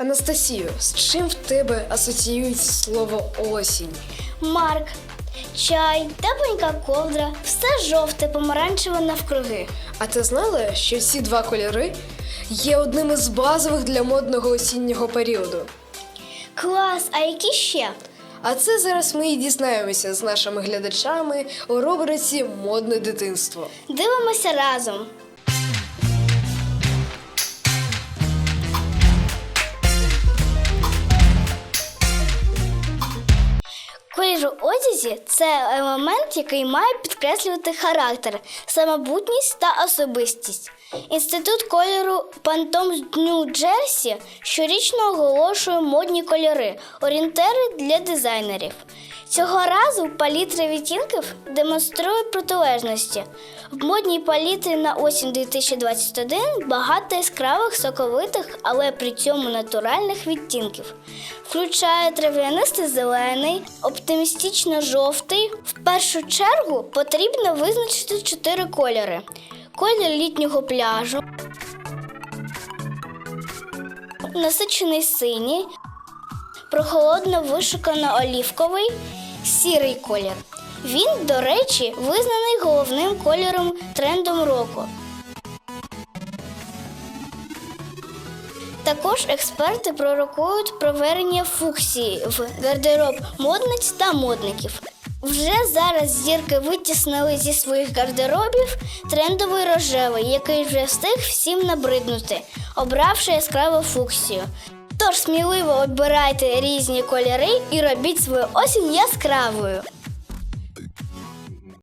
Анастасію, з чим в тебе асоціюється слово осінь? Марк, чай, тепленька ковдра, все жовте, помаранчеве навкруги. А ти знала, що ці два кольори є одним із базових для модного осіннього періоду? Клас, а які ще? А це зараз ми і дізнаємося з нашими глядачами у рубриці Модне дитинство. Дивимося разом. Колір у одязі це елемент, який має підкреслювати характер, самобутність та особистість. Інститут кольору Пантом Нью-Джерсі щорічно оголошує модні кольори, орієнтири для дизайнерів. Цього разу палітра відтінків демонструє протилежності. В модній палітрі на осінь 2021 багато яскравих соковитих, але при цьому натуральних відтінків. Включає трав'янистий зелений, оптимістично жовтий. В першу чергу потрібно визначити чотири кольори: колір літнього пляжу, насичений синій, прохолодно вишукано олівковий, сірий колір. Він, до речі, визнаний головним кольором трендом року. Також експерти пророкують проверення фуксії в гардероб модниць та модників. Вже зараз зірки витіснили зі своїх гардеробів трендовий рожевий, який вже встиг всім набриднути, обравши яскраву фуксію. Тож сміливо обирайте різні кольори і робіть свою осінь яскравою.